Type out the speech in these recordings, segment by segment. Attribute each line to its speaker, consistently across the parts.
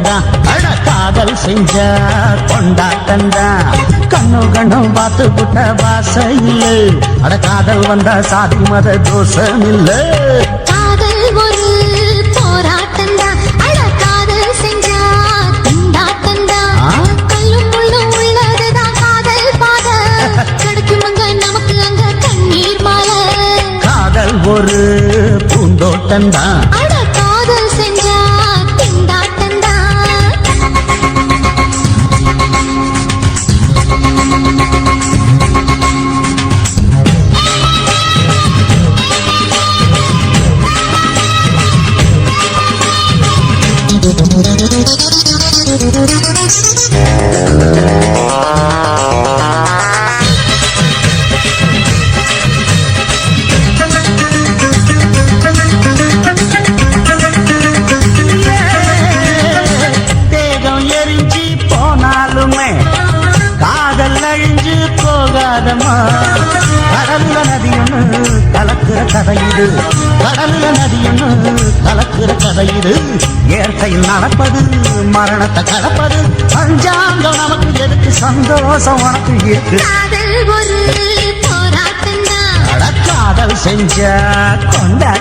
Speaker 1: பூந்தோட்டம்தான் அட காதல் செஞ்ச கொண்டாட்டம்தான். கண்ணு கண்ணு பார்த்து விட்ட வாச இல்ல அட காதல் வந்தா சாதி மத தோஷம் இல்ல
Speaker 2: ஒரு போராட்டம்தான். அட
Speaker 1: கதை இது இயற்கையில் நடப்பது மரணத்தை கலப்பது பஞ்சாங்கம் நமக்கு எதுக்கு? சந்தோஷம் உனக்கு இருக்கு.
Speaker 2: காதல்
Speaker 1: செஞ்ச கொண்டாட்டண்டா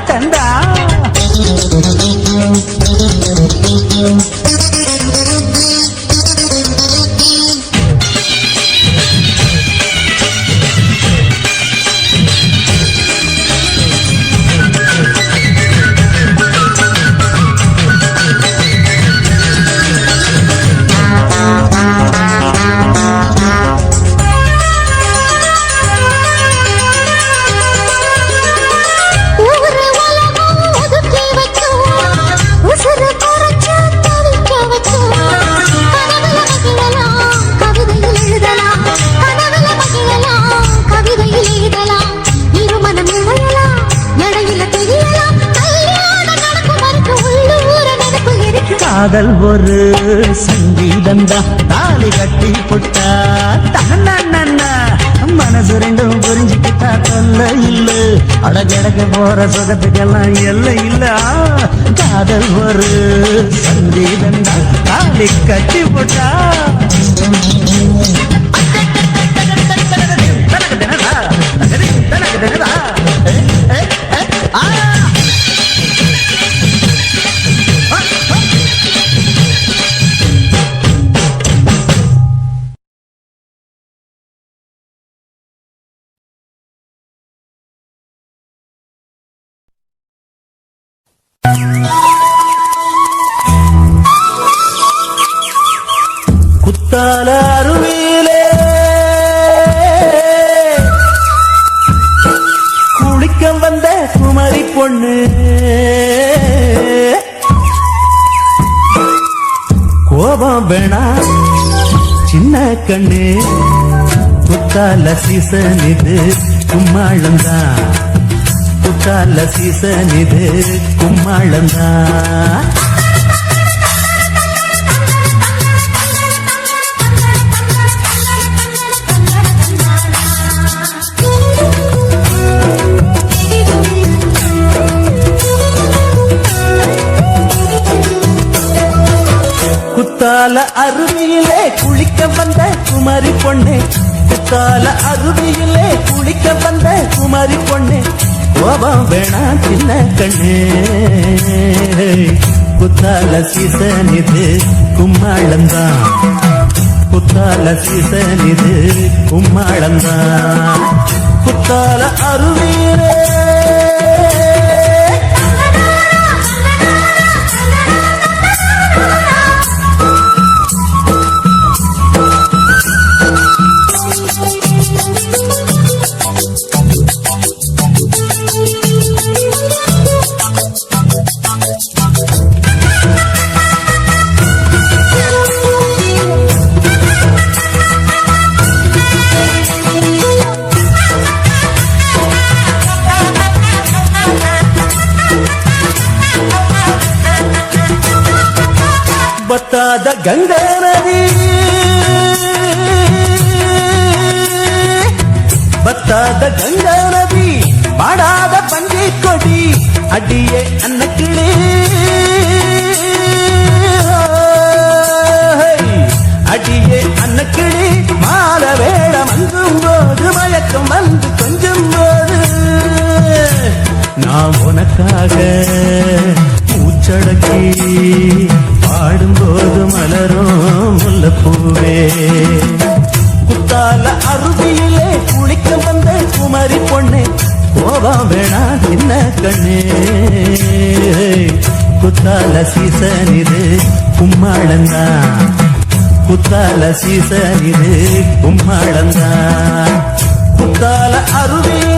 Speaker 1: காதல் ஒரு சங்கீதந்தா தாலி கட்டி புட்டா தன்னா மனசு ரெண்டும் புரிஞ்சுக்கிட்டா தொல்ல இல்ல. அடகடக்க போற சுகத்துக்கெல்லாம் எல்லை இல்ல. காதல் ஒரு சங்கீதந்தா தாலி கட்டி புட்டா. தனக்கு தினதா தனக்கு தினதா ஆ. பொண்ணு. கோபம் வேணா சின்ன கண்ணு. புத்தால சீசன் இது கும்மாளந்தான் புத்தால சீசன் இது கும்மாளந்தான் பித்தால அருவியிலே குளிக்க வந்த குமரி பொண்ணு. பித்தால அருவியிலே குளிக்க வந்த குமரி பொண்ணு. கோபம் வேணா சின்ன கண்ணு. குத்தால சீசன் இது கும்மாளந்தான் குத்தால சீசன் இது கும்மாளந்தான் குத்தால அருவியிலே கங்கை நதி. பத்தாத கங்கை நதி
Speaker 3: பாடாத பஞ்சை கொடி அடியே அன்ன குத்தால சீசன் இது கும்மாளந்தான் குத்தால சீசன் இது கும்மாளந்தான் குத்தால அருவியிலே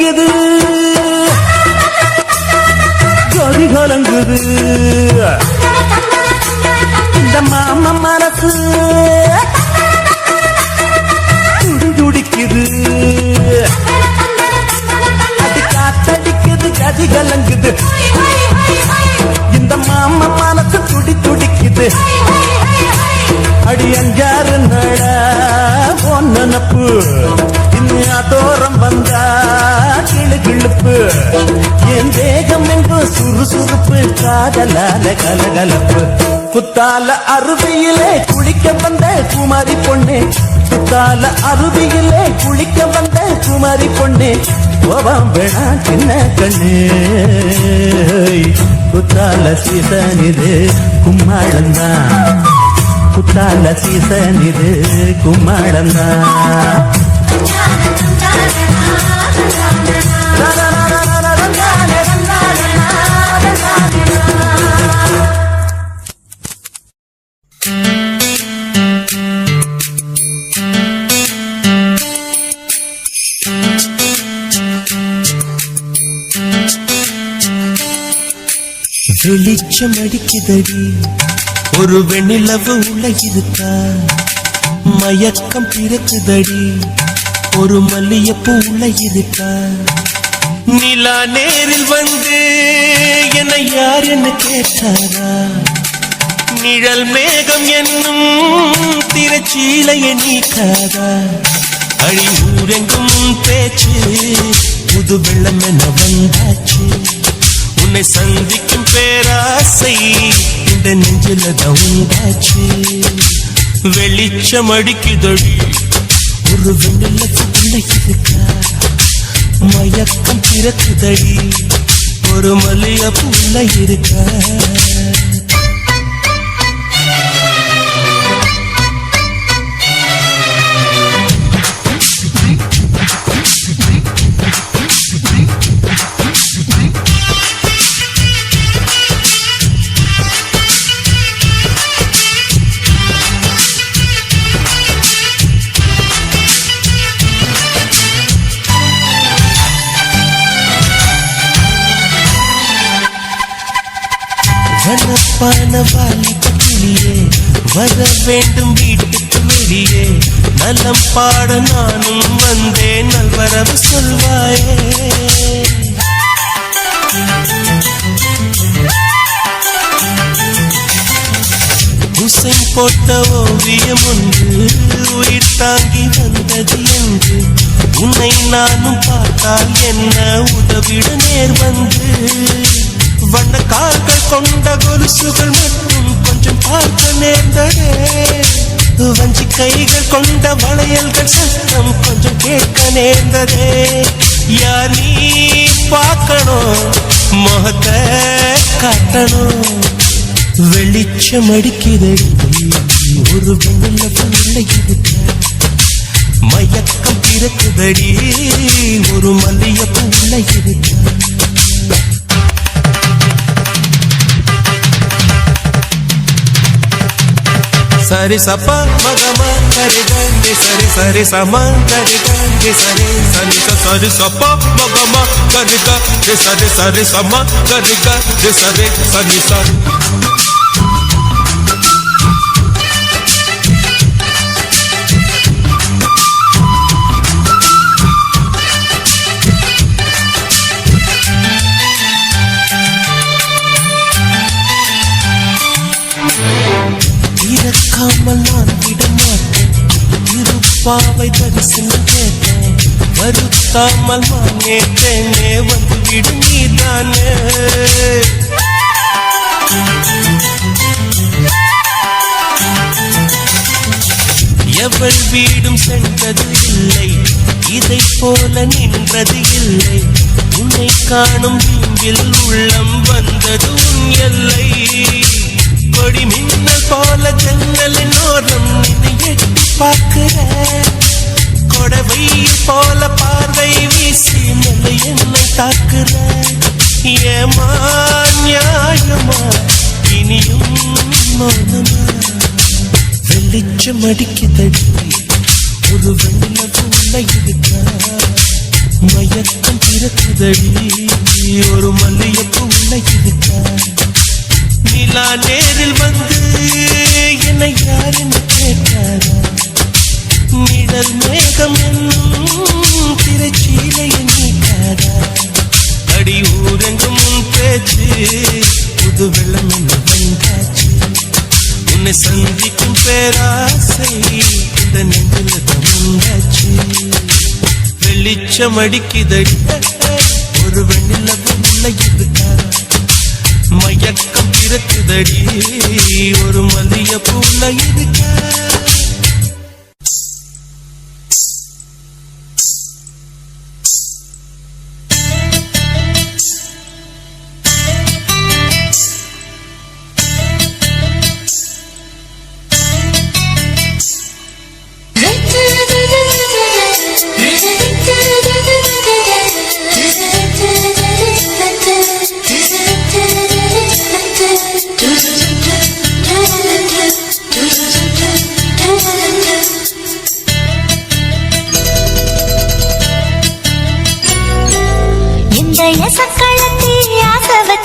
Speaker 3: காத்தடிக்குது கொடி கலங்குது. இந்த மாம மனசு துடிக்குது அடி காத்தடிக்குது கதி கலங்குது. இந்த மாம மனசு துடி துடிக்குது அடி அஞ்சாறு நட பொன்னப்பு இன்னா அதோரம் வந்தா கிளு கிளுப்பு. என் தேகம் என்று சுறுசுறுப்பு காதலால கலகலப்பு. குத்தால அருவியிலே குளிக்க வந்த குமாரி பொண்ணே. குத்தால அருவியிலே குளிக்க வந்த குமாரி பொண்ணே. கோபம் வேணா சின்ன கண்ணு. குத்தால சீதனிது கும்மாளந்தான் குத்தால சீசன் இது கும்மாளந்தான் வெளிச்சம் அடிக்குதடி. ஒரு வெண்ணிலவு உள்ள இருக்கா? மயக்கம் பிறக்குதடி. ஒரு மல்லியப்பூ உள்ள இருக்கா? நிலா நேரில் வந்து என்ன யார் என்ன கேட்டாரா? நிழல் மேகம் என்னும் திரச்சீலையை நீக்காதா? அழி ஊரெங்கும் பேச்சு புது வெள்ளம் என வந்தாச்சு? உன்னை சந்திக்கும் பேராசை இந்த நெஞ்சில தவுண்டாச்சு வெளிச்சம் அடிக்குதொழி ஒரு வெண்ணிலத்துக்குள்ள இருக்கா மயக்கம் பிறக்குதழி ஒரு மலைய புள்ள இருக்கா. வனப்பான வாலிபத்திலே வர வேண்டும் வீட்டுக்கு வெளியே நலம் பாட நானும் வந்தேன் நல்வரவு சொல்வாயே. உசைன் போட்ட ஓவியம் ஒன்று உயிர் தாங்கி வந்தது என்று. உன்னை நானும் பார்த்தால் என்ன உதவிட நேர் வந்து. வண்ண கால்கள் கொண்ட கொலுசுகள் மட்டும் கொஞ்சம் பார்க்க நேர்ந்ததே. வஞ்சி கைகள் கொண்ட வளையல்கள் சத்தம் கொஞ்சம் கேட்க நேர்ந்ததே. யார் நீ பார்க்கணும்? முகத்தை காட்டணும். வெளிச்சம் அடிக்குதடி ஒரு வெள்ள உள்ள மயக்கம் பிறக்குதடி. ஒரு மல்லியப்பு உள்ள இருக்க సరి సప మగమ సరి గని సరి సరి సమ సరి గని సరి సరి సరి సప మగమ కరిక సరి సరి సమ కరిక సరి సరి స பாவை தரிசனம் கேட்டேன். வருத்தாமல் மானேட்டேனே வந்துவிடு நீதானே. எவள் வீடும் சென்றது இல்லை இதை போல நின்றது இல்லை. உன்னை காணும் வீம்பில் உள்ளம் வந்தது உன் எல்லை. கொடி மின்னல் போல ஜன்னலின் ஓரம் எட்டி பார்க்கிற கொடவை போல பார்வை வீசி மலை என்னை தாக்குற ஏமா நியாயமா? இனியும் மௌனமா? வெளிச்சம் அடிக்குதடி. ஒரு வெள்ள போல இருக்கா? மயக்கம் பிறக்குதடி. ஒரு மல்லியப்பு உள்ள இருக்கா? நிலா நேரில் வந்து என்னை யார் என்று கேட்டாரா? நிழல் மேகம் என்னும் திரைச்சீலை நீட்டாரா அடி ஊரெங்கும் உன் பேச்சு புது வெள்ளம் என்ன வந்தாச்சு? உன்னை சந்திக்கும் பேராசை இந்த நெஞ்சில தந்தாச்சு வெளிச்சம் அடிக்குதடி ஒரு வெண்ணிலவு உள்ள இருக்கா மயக்க பிறக்குதடி ஒரு மல்லியப்பூ பூல இருக்க.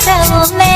Speaker 2: trouble man